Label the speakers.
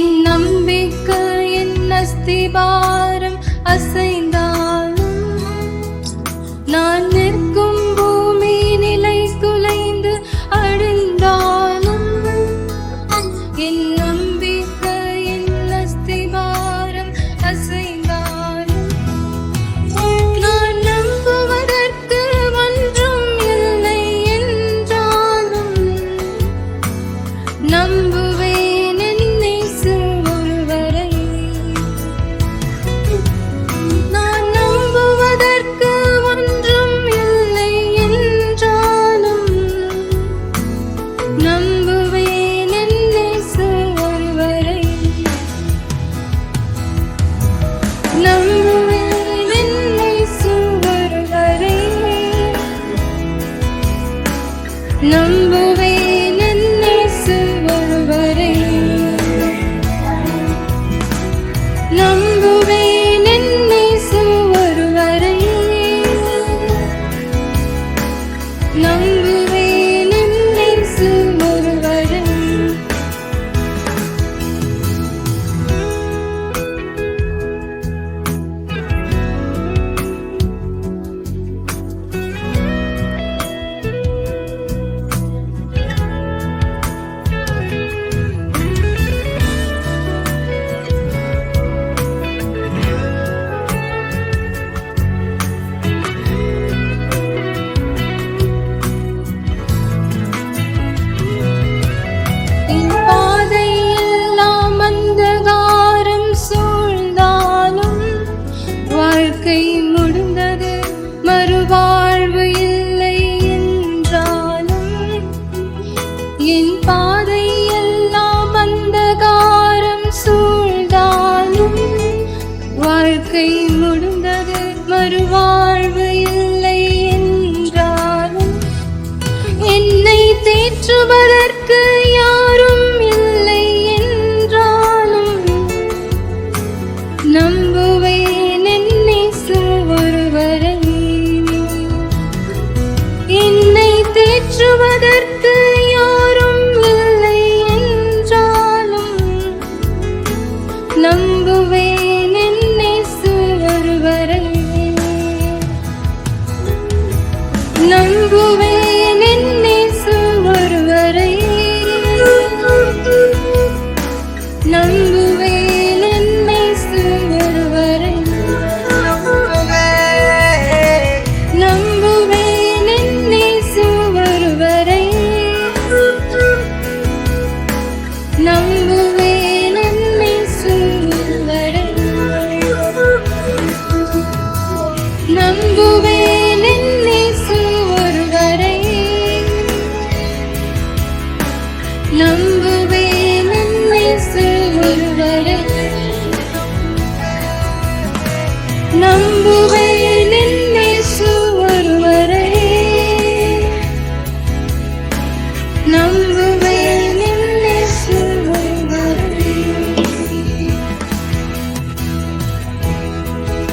Speaker 1: என் நம்பிக்கை என் அஸ்திபாரம் அசைந்த năm என் பாதையெல்லாம் அந்தகாரம் சூழ்ந்தாலும் வாழ்க்கை முடிந்தது மறுவாழ்வு நம்புவேன். நம்புவேன் என்னை சுவருவரே. நம்புவேன்